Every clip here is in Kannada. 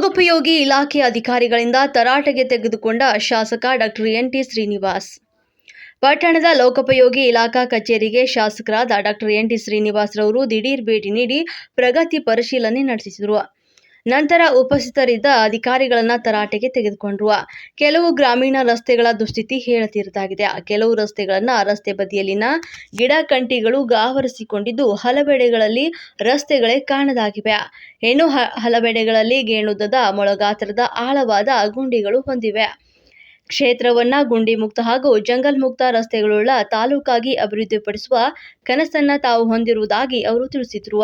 ಲೋಕೋಪಯೋಗಿ ಇಲಾಖೆ ಅಧಿಕಾರಿಗಳಿಂದ ತರಾಟೆಗೆ ತೆಗೆದುಕೊಂಡ ಶಾಸಕ ಡಾಕ್ಟರ್ ಎನ್ ಟಿ ಶ್ರೀನಿವಾಸ್. ಪಟ್ಟಣದ ಲೋಕೋಪಯೋಗಿ ಇಲಾಖಾ ಕಚೇರಿಗೆ ಶಾಸಕರಾದ ಡಾಕ್ಟರ್ ಎನ್ ಟಿ ಶ್ರೀನಿವಾಸ್ ರವರು ದಿಢೀರ್ ಭೇಟಿ ನೀಡಿ ಪ್ರಗತಿ ಪರಿಶೀಲನೆ ನಡೆಸಿದರು. ನಂತರ ಉಪಸ್ಥಿತರಿದ್ದ ಅಧಿಕಾರಿಗಳನ್ನ ತರಾಟೆಗೆ ತೆಗೆದುಕೊಂಡ್ರು. ಕೆಲವು ಗ್ರಾಮೀಣ ರಸ್ತೆಗಳ ದುಸ್ಥಿತಿ ಹೇಳತೀರದಾಗಿದೆ. ಕೆಲವು ರಸ್ತೆಗಳನ್ನ ರಸ್ತೆ ಬದಿಯಲ್ಲಿನ ಗಿಡ ಕಂಟಿಗಳು ಗಾವರಿಸಿಕೊಂಡಿದ್ದು ಹಲವೆಡೆಗಳಲ್ಲಿ ರಸ್ತೆಗಳೇ ಕಾಣದಾಗಿವೆ. ಇನ್ನು ಹಲವೆಡೆಗಳಲ್ಲಿ ಗೇಣುದ್ದದ ಮೊಳಗಾತ್ರದ ಆಳವಾದ ಗುಂಡಿಗಳು ಹೊಂದಿವೆ. ಕ್ಷೇತ್ರವನ್ನ ಗುಂಡಿ ಮುಕ್ತ ಹಾಗೂ ಜಂಗಲ್ ಮುಕ್ತ ರಸ್ತೆಗಳುಳ್ಳ ತಾಲೂಕಾಗಿ ಅಭಿವೃದ್ಧಿಪಡಿಸುವ ಕನಸನ್ನ ತಾವು ಹೊಂದಿರುವುದಾಗಿ ಅವರು ತಿಳಿಸಿದರು.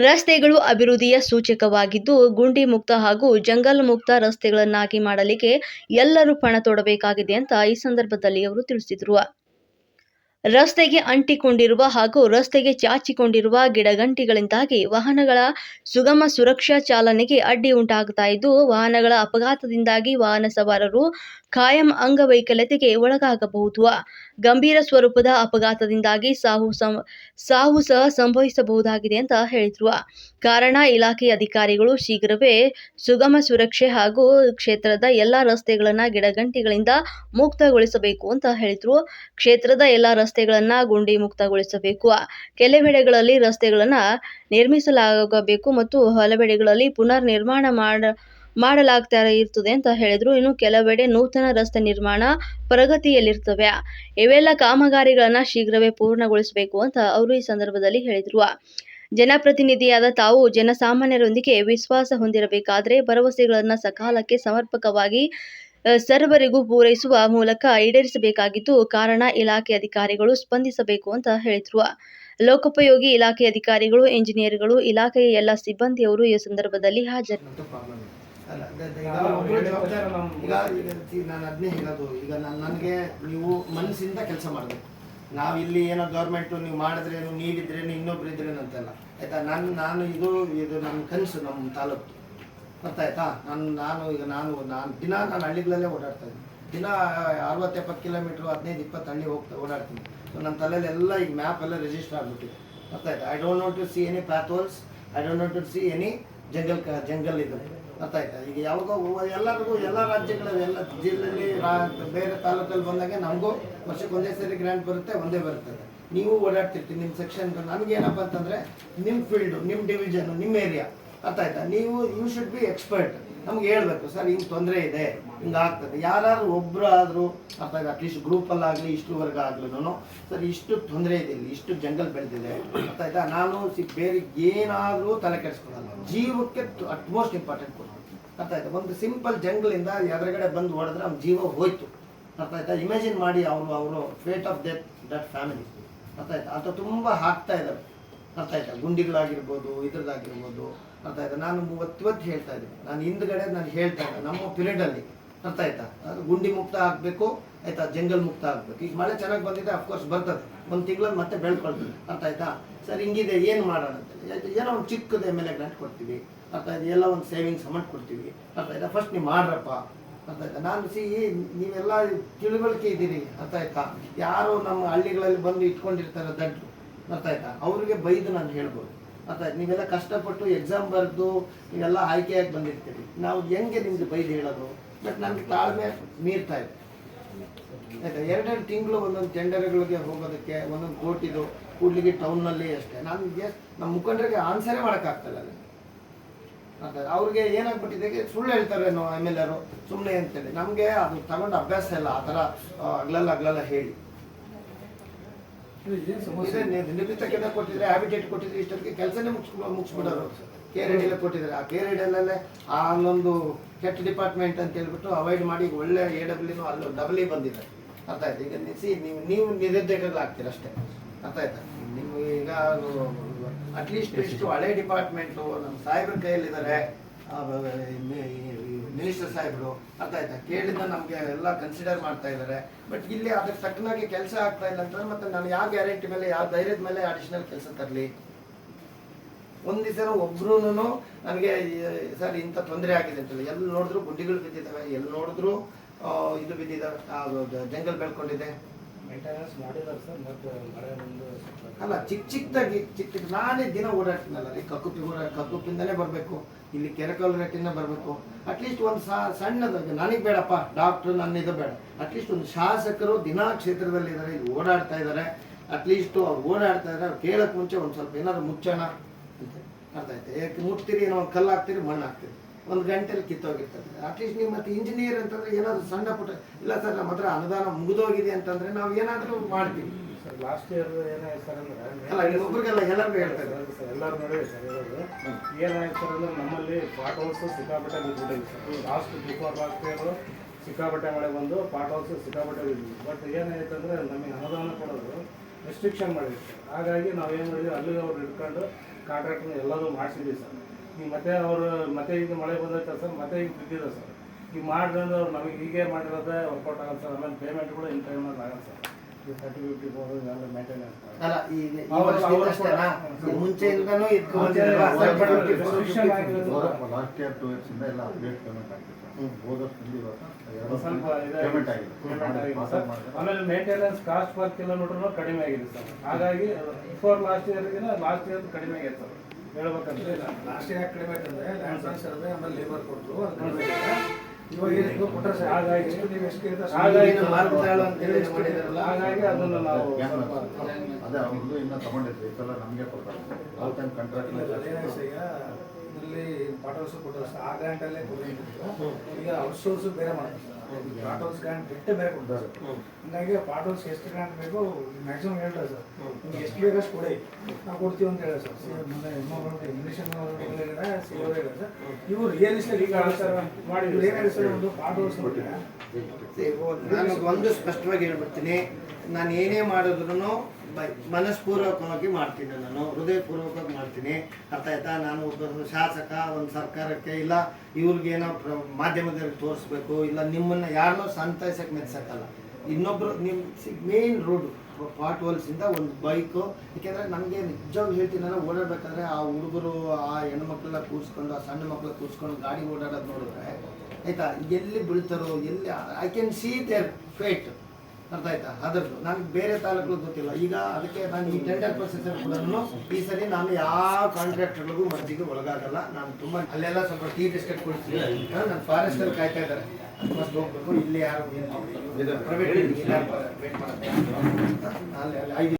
ರಸ್ತೆಗಳು ಅಭಿವೃದ್ಧಿಯ ಸೂಚಕವಾಗಿದ್ದು, ಗುಂಡಿ ಮುಕ್ತ ಹಾಗೂ ಜಂಗಲ್ ಮುಕ್ತ ರಸ್ತೆಗಳನ್ನಾಗಿ ಮಾಡಲಿಕ್ಕೆ ಎಲ್ಲರೂ ಪಣ ತೊಡಬೇಕಾಗಿದೆ ಅಂತ ಈ ಸಂದರ್ಭದಲ್ಲಿ ಅವರು ತಿಳಿಸಿದರು. ರಸ್ತೆಗೆ ಅಂಟಿಕೊಂಡಿರುವ ಹಾಗೂ ರಸ್ತೆಗೆ ಚಾಚಿಕೊಂಡಿರುವ ಗಿಡಗಂಟಿಗಳಿಂದಾಗಿ ವಾಹನಗಳ ಸುಗಮ ಸುರಕ್ಷಾ ಚಾಲನೆಗೆ ಅಡ್ಡಿ ಉಂಟಾಗುತ್ತಾ ಇದ್ದು, ವಾಹನಗಳ ಅಪಘಾತದಿಂದಾಗಿ ವಾಹನ ಸವಾರರು ಕಾಯಂ ಅಂಗವೈಕಲ್ಯತೆಗೆ ಒಳಗಾಗಬಹುದು. ಗಂಭೀರ ಸ್ವರೂಪದ ಅಪಘಾತದಿಂದಾಗಿ ಸಾವು ಸಾವು ಸಹ ಸಂಭವಿಸಬಹುದಾಗಿದೆ ಅಂತ ಹೇಳಿದ್ರು. ಕಾರಣ ಇಲಾಖೆ ಅಧಿಕಾರಿಗಳು ಶೀಘ್ರವೇ ಸುಗಮ ಸುರಕ್ಷೆ ಹಾಗೂ ಕ್ಷೇತ್ರದ ಎಲ್ಲಾ ರಸ್ತೆಗಳನ್ನ ಗಿಡಗಂಟಿಗಳಿಂದ ಮುಕ್ತಗೊಳಿಸಬೇಕು ಅಂತ ಹೇಳಿದ್ರು. ಕ್ಷೇತ್ರದ ಎಲ್ಲ ರಸ್ತೆಗಳನ್ನ ಗುಂಡಿ ಮುಕ್ತಗೊಳಿಸಬೇಕು. ಕೆಲವೆಡೆಗಳಲ್ಲಿ ರಸ್ತೆಗಳನ್ನ ನಿರ್ಮಿಸಲಾಗಬೇಕು ಮತ್ತು ಹಲವೆಡೆಗಳಲ್ಲಿ ಪುನರ್ ನಿರ್ಮಾಣ ಮಾಡ ಮಾಡಲಾಗ್ತಾ ಇರ್ತದೆ ಅಂತ ಹೇಳಿದ್ರು. ಇನ್ನು ಕೆಲವೆಡೆ ನೂತನ ರಸ್ತೆ ನಿರ್ಮಾಣ ಪ್ರಗತಿಯಲ್ಲಿರ್ತವೆ. ಇವೆಲ್ಲ ಕಾಮಗಾರಿಗಳನ್ನ ಶೀಘ್ರವೇ ಪೂರ್ಣಗೊಳಿಸಬೇಕು ಅಂತ ಅವರು ಈ ಸಂದರ್ಭದಲ್ಲಿ ಹೇಳಿದ್ರು. ಜನಪ್ರತಿನಿಧಿಯಾದ ತಾವು ಜನಸಾಮಾನ್ಯರೊಂದಿಗೆ ವಿಶ್ವಾಸ ಹೊಂದಿರಬೇಕಾದ್ರೆ ಭರವಸೆಗಳನ್ನು ಸಕಾಲಕ್ಕೆ ಸಮರ್ಪಕವಾಗಿ ಸರ್ವರಿಗೂ ಪೂರೈಸುವ ಮೂಲಕ ಈಡೇರಿಸಬೇಕಾಗಿದ್ದು ಕಾರಣ ಇಲಾಖೆ ಅಧಿಕಾರಿಗಳು ಸ್ಪಂದಿಸಬೇಕು ಅಂತ ಹೇಳಿದ್ರು. ಲೋಕೋಪಯೋಗಿ ಇಲಾಖೆ ಅಧಿಕಾರಿಗಳು ಇಂಜಿನಿಯರ್ಗಳು ಇಲಾಖೆಯ ಎಲ್ಲ ಸಿಬ್ಬಂದಿಯವರು ಈ ಸಂದರ್ಭದಲ್ಲಿ ಹಾಜರು. ಈಗ ನನಗೆ ನೀವು ಮನಸ್ಸಿಂದ ಕೆಲಸ ಮಾಡಬೇಕು. ನಾವು ಇಲ್ಲಿ ಏನೋ ಗೌರ್ಮೆಂಟು ನೀವು ಮಾಡಿದ್ರೇನು ನೀರಿದ್ರೇನು ಇನ್ನೊಬ್ರು ಇದ್ರೇನು ಅಂತಲ್ಲ ಆಯ್ತಾ? ನಾನು ನಾನು ಇದು ಇದು ನನ್ನ ಕನಸು ನಮ್ಮ ತಾಲೂಕು. ಗೊತ್ತಾಯ್ತಾ ನಾನು ನಾನು ಈಗ ನಾನು ನಾನು ದಿನ ನಾನು ಹಳ್ಳಿಗಳಲ್ಲೇ ಓಡಾಡ್ತಾ ಇದ್ದೀನಿ. ದಿನ ಅರವತ್ತು ಎಪ್ಪತ್ತು ಕಿಲೋಮೀಟ್ರು, ಹದಿನೈದು, ಇಪ್ಪತ್ತು ಹಳ್ಳಿ ಹೋಗ್ತಾ ಓಡಾಡ್ತೀನಿ. ಸೊ ನನ್ನ ತಲೆಯಲ್ಲೆಲ್ಲ ಈಗ ಮ್ಯಾಪ್ ಎಲ್ಲ ರಿಜಿಸ್ಟರ್ ಆಗಿಬಿಟ್ಟಿದೆ. ಗೊತ್ತಾಯ್ತಾ I don't want to see any potholes I don't want to see any jungle ಕ ಜಂಗಲ್ ಇದೆ. ಗೊತ್ತಾಯ್ತಾ ಈಗ ಯಾವುದೋ ಎಲ್ಲರಿಗೂ, ಎಲ್ಲ ರಾಜ್ಯಗಳ ಎಲ್ಲ ಜಿಲ್ಲೆಯಲ್ಲಿ ಬೇರೆ ತಾಲೂಕಲ್ಲಿ ಬಂದಾಗ ನಮಗೂ ವರ್ಷಕ್ಕೆ ಒಂದೇ ಸರಿ ಗ್ರ್ಯಾಂಟ್ ಬರುತ್ತೆ, ಒಂದೇ ಬರುತ್ತೆ. ನೀವು ಓಡಾಡ್ತಿರ್ತೀನಿ ನಿಮ್ಮ ಸೆಕ್ಷನ್ ನನಗೇನಪ್ಪ ಅಂತಂದರೆ ನಿಮ್ಮ ಫೀಲ್ಡು ನಿಮ್ಮ ಡಿವಿಷನು ನಿಮ್ಮ ಏರಿಯಾ ಅರ್ಥ ಆಯ್ತಾ? ನೀವು ಯು ಶುಡ್ ಬಿ ಎಕ್ಸ್ಪರ್ಟ್ ನಮ್ಗೆ ಹೇಳ್ಬೇಕು, ಸರ್, ಹಿಂಗೆ ತೊಂದರೆ ಇದೆ, ಹಿಂಗೆ ಆಗ್ತದೆ. ಯಾರು ಒಬ್ರು ಆದರೂ ಅರ್ಥ ಆಯ್ತು? ಅಟ್ಲೀಸ್ಟ್ ಗ್ರೂಪಲ್ಲಾಗಲಿ ಇಷ್ಟುವರೆಗೆ ಆಗ್ಲೂ ಸರ್, ಇಷ್ಟು ತೊಂದರೆ ಇದೆ ಇಲ್ಲಿ, ಇಷ್ಟು ಜಂಗಲ್ ಬೆಳೆದಿದೆ. ಅರ್ಥ ಆಯ್ತಾ? ನಾನು ಬೇರೆ ಏನಾದರೂ ತಲೆ ಕೆಡಿಸ್ಕೊಳ್ಳಲ್ಲ ಜೀವಕ್ಕೆ ಅಟ್ಮೋಸ್ಟ್ ಇಂಪಾರ್ಟೆಂಟ್ ಕೊಡ್ತೀನಿ ಅರ್ಥ ಆಯ್ತಾ? ಒಂದು ಸಿಂಪಲ್ ಜಂಗಲಿಂದ ಎದುರುಗಡೆ ಬಂದು ಹೊಡೆದ್ರೆ ಅವ್ನ ಜೀವ ಹೋಯ್ತು. ಅರ್ಥ ಆಯ್ತಾ? ಇಮ್ಯಾಜಿನ್ ಮಾಡಿ ಅವರು ಅವರು fate of death that family ಅರ್ಥ ಆಯ್ತಾ? ಅಂತ ತುಂಬ ಹಾಕ್ತಾ ಇದ್ದಾರೆ. ಅರ್ಥ ಆಯ್ತಾ ಗುಂಡಿಗಳಾಗಿರ್ಬೋದು, ಇದ್ರದ್ದಾಗಿರ್ಬೋದು, ಅರ್ಥ ಆಯ್ತಾ? ನಾನು ಇವತ್ತು ಹೇಳ್ತಾ ಇದ್ದೀನಿ. ನಾನು ಹಿಂದ್ಗಡೆ ನಾನು ಹೇಳ್ತಾ ಇದ್ದೆ ನಮ್ಮ ಪಿರಿಯಡಲ್ಲಿ ಅರ್ಥ ಆಯ್ತಾ? ಅದು ಗುಂಡಿ ಮುಕ್ತ ಆಗಬೇಕು, ಆಯ್ತಾ? ಜಂಗಲ್ ಮುಕ್ತ ಆಗಬೇಕು. ಈಗ ಮಳೆ ಚೆನ್ನಾಗಿ ಬಂದಿದೆ ಅಫ್ಕೋರ್ಸ್ ಬರ್ತದೆ. ಒಂದು ತಿಂಗಳಲ್ಲಿ ಮತ್ತೆ ಬೆಳ್ಕೊಳ್ತೀನಿ ಅರ್ಥ ಆಯ್ತಾ? ಸರ್, ಹಿಂಗಿದೆ, ಏನು ಮಾಡೋಣ ಅಂತ ಏನೋ ಒಂದು ಚಿಕ್ಕದ ಎಂ ಎಲ್ ಎ ಗ್ರಾಂಟ್ ಕೊಡ್ತೀವಿ. ಅರ್ಥ ಆಯ್ತಾ? ಎಲ್ಲ ಒಂದು ಸೇವಿಂಗ್ಸ್ ಅಮೌಂಟ್ ಕೊಡ್ತೀವಿ. ಅರ್ಥ ಆಯ್ತಾ? ಫಸ್ಟ್ ನೀವು ಮಾಡ್ರಪ್ಪ. ಅರ್ಥ ಆಯ್ತಾ? ನಾನು ಸಿ ನೀವೆಲ್ಲ ತಿಳುವಳಿಕೆ ಇದ್ದೀರಿ. ಅರ್ಥ ಆಯ್ತಾ? ಯಾರು ನಮ್ಮ ಹಳ್ಳಿಗಳಲ್ಲಿ ಬಂದು ಇಟ್ಕೊಂಡಿರ್ತಾರೆ ದಡ್ರು. ಅರ್ಥ ಆಯ್ತಾ ಅವ್ರಿಗೆ ಬೈದು ನಾನು ಹೇಳ್ಬೋದು. ಅರ್ಥ ಆಯ್ತು ನೀವೆಲ್ಲ ಕಷ್ಟಪಟ್ಟು ಎಕ್ಸಾಮ್ ಬರೆದು ನೀವೆಲ್ಲ ಆಯ್ಕೆಯಾಗಿ ಬಂದಿರ್ತೀರಿ. ನಾವು ಹೆಂಗೆ ನಿಮ್ಗೆ ಬೈದು ಹೇಳೋದು? ಬಟ್ ನನಗೆ ತಾಳ್ಮೆ ಮೀರ್ತಾ ಇದೆ. ಆಯ್ತಾ ಎರಡೆರಡು ತಿಂಗಳು ಒಂದೊಂದು ಟೆಂಡರ್ಗಳಿಗೆ ಹೋಗೋದಕ್ಕೆ, ಒಂದೊಂದು ಕೋಟಿದು ಕೂಡ್ಲಿಗೆ ಟೌನ್ನಲ್ಲಿ ಅಷ್ಟೇ. ನನಗೆ ನಮ್ಮ ಮುಖಂಡರಿಗೆ ಆನ್ಸರೇ ಮಾಡೋಕ್ಕಾಗ್ತಲ್ಲ ಅರ್ಥ? ಅವ್ರಿಗೆ ಏನಾಗ್ಬಿಟ್ಟಿದೆ ಸುಳ್ಳು ಹೇಳ್ತಾರೇನೋ ಎಂ ಎಲ್ ಸುಮ್ಮನೆ ಅಂತೇಳಿ. ನಮಗೆ ಅದು ತಗೊಂಡು ಅಭ್ಯಾಸ ಇಲ್ಲ, ಆ ಥರ ಅಗ್ಲಲ್ಲ ಅಗ್ಲಲ್ಲ ಹೇಳಿ. ಇದು ಏನ್ ಸಮಸ್ಯೆ? ಇದೆ, ನಿ- ನಿವೃತ್ತ ಕೊಟ್ಟಿದ್ರೆ ಹ್ಯಾಬಿಟೇಟ್ ಕೊಟ್ಟಿದ್ರೆ ಇಷ್ಟೊತ್ತಿಗೆ ಕೆಲಸನೇ ಮುಗಿಸ್ ಮುಗಿಸ್ಬಿಡೋರು. ಕೇರ್ ಎಲ್ಲ ಕೊಟ್ಟಿದ್ದಾರೆ. ಆ ಕೇರ್ ಅಲ್ಲೇ ಆ ಅಲ್ಲೊಂದು ಕೆಟ್ಟ ಡಿಪಾರ್ಟ್ಮೆಂಟ್ ಅಂತ ಹೇಳ್ಬಿಟ್ಟು ಅವಾಯ್ಡ್ ಮಾಡಿ ಒಳ್ಳೆ ಎ ಡಬ್ಲ್ಯೂನು ಅಲ್ಲಿ ಡಬಲ್ ಇ ಬಂದಿದೆ. ಅರ್ಥ ಆಯ್ತು? ಈಗ ನಿಸಿ ನೀವು ನೀವು ನಿರುದ್ಯೋಗಿಗಳಾಗ್ತೀರ ಅಷ್ಟೇ. ಅರ್ಥ ಆಯ್ತಾ? ನಿಮ್ಗೆ ಈಗ ಅಟ್ಲೀಸ್ಟ್ ಇಷ್ಟು ಹಳೆ ಡಿಪಾರ್ಟ್ಮೆಂಟು ನಮ್ಮ ಸಾಹೇಬ್ರ ಕೈಯಲ್ಲಿದ್ದಾರೆ. ಮಿನಿಸ್ಟರ್ ಸಾಹೇಬರು ಅರ್ಥ ಆಯ್ತಾ? ಕೇಳಿದ ನಮಗೆ ಎಲ್ಲ ಕನ್ಸಿಡರ್ ಮಾಡ್ತಾ ಇದ್ದಾರೆ ಬಟ್ ಇಲ್ಲಿ ಅದಕ್ಕೆ ತಕ್ಕನಾಗಿ ಕೆಲಸ ಆಗ್ತಾ ಇಲ್ಲ ಅಂತಂದ್ರೆ ಮತ್ತೆ ನಾನು ಯಾವ ಗ್ಯಾರಂಟಿ ಮೇಲೆ, ಯಾವ ಧೈರ್ಯದ ಮೇಲೆ ಅಡಿಷನಲ್ ಕೆಲಸ ತರಲಿ? ಒಂದ್ ಒಬ್ರು ನನಗೆ ಸರ್, ಇಂಥ ತೊಂದರೆ ಆಗಿದೆ ಅಂತೇಳಿ. ಎಲ್ಲಿ ನೋಡಿದ್ರು ಗುಂಡಿಗಳು ಬಿದ್ದಿದ್ದಾವೆ ಎಲ್ಲಿ ನೋಡಿದ್ರು ಇದು ಬಿದ್ದಿದ್ದಾವೆ ಜಂಗಲ್ ಬೆಳ್ಕೊಂಡಿದೆ. ಅಲ್ಲ ಚಿಕ್ಕ ಚಿಕ್ಕದಾಗಿ ಚಿಕ್ಕ ಚಿಕ್ಕ ನಾನೇ ದಿನ ಓಡಾಡ್ತೀನಲ್ಲ ರೀ ಕಕ್ಕುಪ್ಪಿ ಓಡಾ ಕಕ್ಕುಪ್ಪಿಂದಲೇ ಬರಬೇಕು, ಇಲ್ಲಿ ಕೆರೆಕಲ್ ರೇಟಿಂದ ಬರಬೇಕು. ಅಟ್ಲೀಸ್ಟ್ ಒಂದು ಸಾ, ಸಣ್ಣದಾಗಿ, ನನಗೆ ಬೇಡಪ್ಪ ಡಾಕ್ಟ್ರು ನನ್ನ ಇದು ಬೇಡ. ಅಟ್ಲೀಸ್ಟ್ ಒಂದು ಶಾಸಕರು ದಿನಾ ಕ್ಷೇತ್ರದಲ್ಲಿ ಇದ್ದಾರೆ, ಇಲ್ಲಿ ಓಡಾಡ್ತಾ ಇದ್ದಾರೆ. ಅಟ್ಲೀಸ್ಟ್ ಅವ್ರು ಓಡಾಡ್ತಾ ಇದ್ದಾರೆ, ಅವ್ರು ಕೇಳಕ್ಕೆ ಮುಂಚೆ ಒಂದು ಸ್ವಲ್ಪ ಏನಾದ್ರು ಮುಚ್ಚೋಣ ಅಂತ ಅರ್ಥ ಆಯ್ತು? ಯಾಕೆ ಮುಟ್ತೀರಿ, ಏನೋ ಒಂದು ಕಲ್ಲು ಹಾಕ್ತೀರಿ ಮಣ್ಣು ಹಾಕ್ತೀರಿ ಒಂದು ಗಂಟೆಲಿ ಕಿತ್ತೋಗಿರ್ತದೆ. ಅಟ್ಲೀಸ್ಟ್ ನೀವು ಮತ್ತೆ ಇಂಜಿನಿಯರ್ ಅಂತಂದ್ರೆ ಏನಾದರೂ ಸಣ್ಣ ಪುಟ್ಟ ಇಲ್ಲ ಸರ್ ನಮ್ಮ ಹತ್ರ ಅನುದಾನ ಮುಗಿದೋಗಿದೆ ಅಂತಂದ್ರೆ ನಾವು ಏನಾದರೂ ಮಾಡ್ತೀವಿ. ಸರ್ ಲಾಸ್ಟ್ ಇಯರ್ ಏನಾಯ್ತು ಸರ್ ಅಂದ್ರೆ ಒಬ್ರಿಗೆಲ್ಲ ಎಲ್ಲರಿಗೂ ಹೇಳ್ತಾ ಇದ್ದಾರೆ. ಸರ್ ಎಲ್ಲರೂ ನೋಡಿ ಸರ್ ಇರೋದು. ಏನಾಯ್ತು ಸರ್ ಅಂದ್ರೆ ನಮ್ಮಲ್ಲಿ ಪಾಟ್ ಹೌಸ್ ಸಿಕ್ಕಾಪಟ್ಟೆ ಬಿದ್ದುಬಿಟ್ಟಿದೆ sir last before last year ಸಿಕ್ಕಾಪಟ್ಟೆ ಮಳೆ ಬಂದು ಪಾಟ್ ಹೌಸ್ ಸಿಕ್ಕಾಪಟ್ಟೆ ಬಿದ್ದಿದ್ವಿ ಬಟ್ ಏನಾಯ್ತು ಅಂದ್ರೆ ನಮಗೆ ಅನುದಾನ ಕೊಡೋದು ರೆಸ್ಟ್ರಿಕ್ಷನ್ ಮಾಡಿದ್ವಿ ಸರ್ ಹಾಗಾಗಿ ನಾವು ಏನು ಮಾಡಿದ್ವಿ ಅಲ್ಲಿ ಅವ್ರು ಇಟ್ಕೊಂಡು ಕಾಂಟ್ರಾಕ್ಟ್ನ ಎಲ್ಲರೂ ಮಾಡಿಸಿದ್ವಿ ಸರ್. ಈಗ ಮತ್ತೆ ಅವರು ಮತ್ತೆ ಈಗ ಮಳೆ ಬಂದೈತೆ ಸರ್ ಮತ್ತೆ ಈಗ ಬಿದ್ದಿದೆ ಸರ್. ಈಗ ಮಾಡಿದ್ರೆ ಅವ್ರು ನಮಗೆ ಹೀಗೆ ಮಾಡಿರೋದೇ ವರ್ಕೌಟ್ ಆಗಲ್ಲ ಸರ್ ಆಮೇಲೆ ಪೇಮೆಂಟ್ಗಳು ಇನ್ ಟೈಮ್ ಆಗಲ್ಲ ಸರ್. ಈ ತರ್ಟಿ ಫಿಫ್ಟಿ ಫೋರ್ ಇವೆಲ್ಲ ಮೇಂಟೆನೆನ್ಸ್ ಅಲ್ಲ ಈಗ ಈ? ಕೂಡ- ಈ ಮುಂಚೆಯಿಂದನೂ. ಲಾಸ್ಟ್ ಇಯರ್ ಟೂ ಇಯರ್ಸ್ ಇಂದ ಎಲ್ಲ ಅಪ್ಡೇಟ್ ಪೇಮೆಂಟ್ ಆಗ್ತಿದೆ ಹ್ಮ್. ಹೋದ ವರ್ಷದಿಂದ ಇವತ್ತು ಸ್ವಲ್ಪ ಪೇಮೆಂಟ್ ಆಗಿದೆ. ಪೇಮೆಂಟ್ ಆಗಿದೆ ಸರ್. ಮಾಡಿದ್ರೆ ಆಮೇಲೆ ಮೇಂಟೆನೆನ್ಸ್ ಕಾಸ್ಟ್ ಪರ್ ಕಿಲೋಮೀಟರ್ ಕಡಿಮೆ ಆಗಿದೆ ಸರ್. ಹಾಗಾಗಿ ಬಿಫೋರ್ ಲಾಸ್ಟ್ ಇಯರ್ಗಿನ ಲಾಸ್ಟ್ ಇಯರ್ ಕಡಿಮೆ ಆಗಿದೆ ಸರ್. ಹೇಳ್ಬೇಕಂದ್ರೆ ಲಾಸ್ಟ್ ಯಾಕೆ ಕಡಿಮೆ ಆಯ್ತಂದ್ರೆ ಲ್ಯಾಂಡ್ ಸೈನ್ಸ್ ಸರ್ವೆ ಆಮೇಲೆ ಲೇಬರ್ ಕೊಟ್ಟರು ಅದು ಕಡಿಮೆ ಇವಾಗ ಏನು ಕೊಟ್ಟರೆ ಸರ್ ಹಾಗಾಗಿ ಎಷ್ಟು ನೀವು ಎಷ್ಟು ಕೇಳ್ತಾ ಹಾಗಾಗಿ ಏನು ಅಂತ ಹೇಳಿ ಮಾಡಿದಾರಲ್ಲ? ಹಾಗಾಗಿ ಅದನ್ನು ನಾವು ಅದೇ ಅವ್ರದ್ದು ಇನ್ನ ತಗೊಂಡಿದ್ರು ಈ ಸಲ ನಮಗೆ ಕೊಡ್ತಾರೆ. ಆಲ್ ಟೈಮ್ ಕಾಂಟ್ರಾಕ್ಟ್ ಏನಾಗಿದೆ ಈಗ ಇದರಲ್ಲಿ ಪಾಟೋಲ್ಸ್ ಕೊಟ್ಟರು ಆ ಗ್ರ್ಯಾಂಟಲ್ಲೇ ಕೊಟ್ಟಿದ್ರು ಈಗ ಔಟ್ಸೋರ್ಸ್ ಬೇರೆ ಮಾಡ್ತಾರೆ. ಪಾಟೋಲ್ಸ್ ಗ್ರ್ಯಾಂಡ್ ಬಿಟ್ಟೆ ಬೇರೆ ಕೊಡ್ತಾರೆ ಹಂಗಾಗಿ ಪಾಟೋಲ್ಸ್ ಎಷ್ಟು ಗ್ರ್ಯಾಂಡ್ ಬೇಕೋ ಮ್ಯಾಕ್ಸಿಮಮ್ ಹೇಳ್ತಾರೆ ಸರ್. ನಿಮ್ಗೆ ಎಷ್ಟು ಬೇಕಷ್ಟು ಕೊಡಿ. ನಾವು ಕೊಡ್ತೀವಿ ಅಂತ ಹೇಳಿ ಸರ್. ಸಿ ಮೊನ್ನೆ ಇಂಗ್ಲೀಷ್ ಸಿಗೋದೇ ಹೇಳಿದ್ರೆ ಸರ್. ಇವು ರಿಯಲಿಸ್ಟಿಕ್ ಈಗ ಸರ್. ಮಾಡಿ ಇವ್ರು ಸರ್ ಒಂದು ಪಾಟೋಲ್ಸ್ ನಾನು ಒಂದು ಸ್ಪಷ್ಟವಾಗಿ ಹೇಳ್ಬಿಡ್ತೀನಿ. ನಾನು ಏನೇ ಮಾಡಿದ್ರು ಮನಸ್ಪೂರ್ವಕವಾಗಿ ಮಾಡ್ತೀನಿ ನಾನು, ಹೃದಯಪೂರ್ವಕವಾಗಿ ಮಾಡ್ತೀನಿ. ಅರ್ಥ ಆಯ್ತಾ? ನಾನು ಒಬ್ಬ ಶಾಸಕ, ಒಂದು ಸರ್ಕಾರಕ್ಕೆ, ಇಲ್ಲ ಇವ್ರಿಗೇನೋ ಪ್ರ- ಮಾಧ್ಯಮದಲ್ಲಿ ತೋರಿಸ್ಬೇಕು, ಇಲ್ಲ ನಿಮ್ಮನ್ನು ಯಾರನ್ನೂ ಸಂತೈಸಕ್ಕೆ ಮೆಚ್ಚಕ್ಕಲ್ಲ ಇನ್ನೊಬ್ರು ನಿಮ್ಮ ಮೇನ್ ರೋಡ್ ಪಾಟ್ ಹೋಲ್ಸಿಂದ ಒಂದು ಬೈಕು ಯಾಕೆಂದರೆ ನನಗೆ ನಿಜವಾಗ್ಲೂ ಹೇಳ್ತೀನಲ್ಲ ಓಡಾಡ್ಬೇಕಾದ್ರೆ ಆ ಹುಡುಗರು, ಆ ಹೆಣ್ಮಕ್ಳೆಲ್ಲ ಕೂರಿಸ್ಕೊಂಡು, ಆ ಸಣ್ಣ ಮಕ್ಕಳು ಕೂರಿಸ್ಕೊಂಡು ಗಾಡಿ ಓಡಾಡೋದು ನೋಡಿದ್ರೆ, ಆಯಿತಾ? ಎಲ್ಲಿ ಬೀಳ್ತಾರೋ, ಎಲ್ಲಿ I can see their fate ಅರ್ಥ ಆಯ್ತಾ? ಅದರದ್ದು ನನಗೆ ಬೇರೆ ತಾಲೂಕುಗಳು ಗೊತ್ತಿಲ್ಲ. ಈಗ ಅದಕ್ಕೆ ನಾನು ಈ ಟೆಂಡರ್ ಪ್ರೊಸೆಸರ್ ಕೂಡ ಈ ಸರಿ ನಾನು ಯಾವ ಕಾಂಟ್ರಾಕ್ಟರ್ಗಳಿಗೂ ಮರ್ಜಿಗೆ ಒಳಗಾಗಲ್ಲ. ನಾನು ತುಂಬ ಅಲ್ಲೆಲ್ಲ ಸ್ವಲ್ಪ ಟೀ ಬಿಸ್ಕೆಟ್ ಕೊಡ್ತೀನಿ ನಾನು ಫಾರೆಸ್ಟಲ್ಲಿ ಕಾಯ್ತಾ ಇದ್ದಾರೆ. ಫಸ್ಟ್ ಹೋಗ್ಬೇಕು. ಇಲ್ಲಿ ಯಾರು ಪ್ರೈವೇಟ್ ಅಲ್ಲಿ ಅಲ್ಲಿ ಐದು